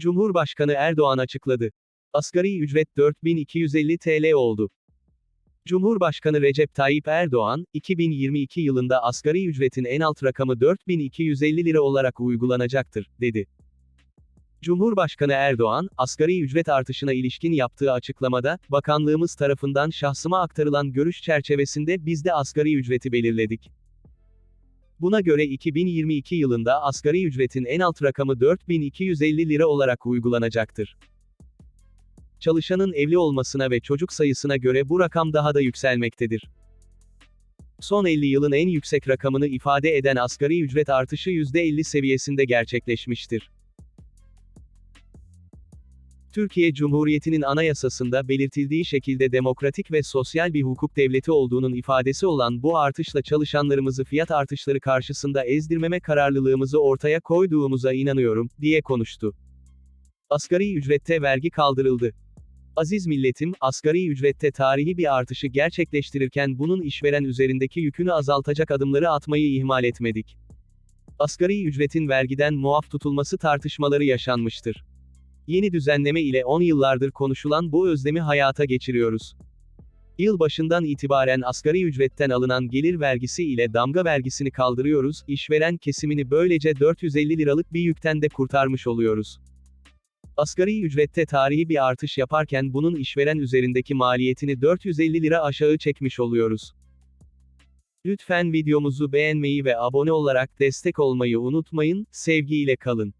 Cumhurbaşkanı Erdoğan açıkladı. Asgari ücret 4250 TL oldu. Cumhurbaşkanı Recep Tayyip Erdoğan, 2022 yılında asgari ücretin en alt rakamı 4250 lira olarak uygulanacaktır, dedi. Cumhurbaşkanı Erdoğan, asgari ücret artışına ilişkin yaptığı açıklamada, bakanlığımız tarafından şahsıma aktarılan görüş çerçevesinde biz de asgari ücreti belirledik. Buna göre 2022 yılında asgari ücretin en alt rakamı 4250 lira olarak uygulanacaktır. Çalışanın evli olmasına ve çocuk sayısına göre bu rakam daha da yükselmektedir. Son 50 yılın en yüksek rakamını ifade eden asgari ücret artışı %50 seviyesinde gerçekleşmiştir. Türkiye Cumhuriyeti'nin anayasasında belirtildiği şekilde demokratik ve sosyal bir hukuk devleti olduğunun ifadesi olan bu artışla çalışanlarımızı fiyat artışları karşısında ezdirmeme kararlılığımızı ortaya koyduğumuza inanıyorum, diye konuştu. Asgari ücrette vergi kaldırıldı. Aziz milletim, asgari ücrette tarihi bir artışı gerçekleştirirken bunun işveren üzerindeki yükünü azaltacak adımları atmayı ihmal etmedik. Asgari ücretin vergiden muaf tutulması tartışmaları yaşanmıştır. Yeni düzenleme ile 10 yıllardır konuşulan bu özlemi hayata geçiriyoruz. Yıl başından itibaren asgari ücretten alınan gelir vergisi ile damga vergisini kaldırıyoruz, işveren kesimini böylece 450 liralık bir yükten de kurtarmış oluyoruz. Asgari ücrette tarihi bir artış yaparken bunun işveren üzerindeki maliyetini 450 lira aşağı çekmiş oluyoruz. Lütfen videomuzu beğenmeyi ve abone olarak destek olmayı unutmayın, sevgiyle kalın.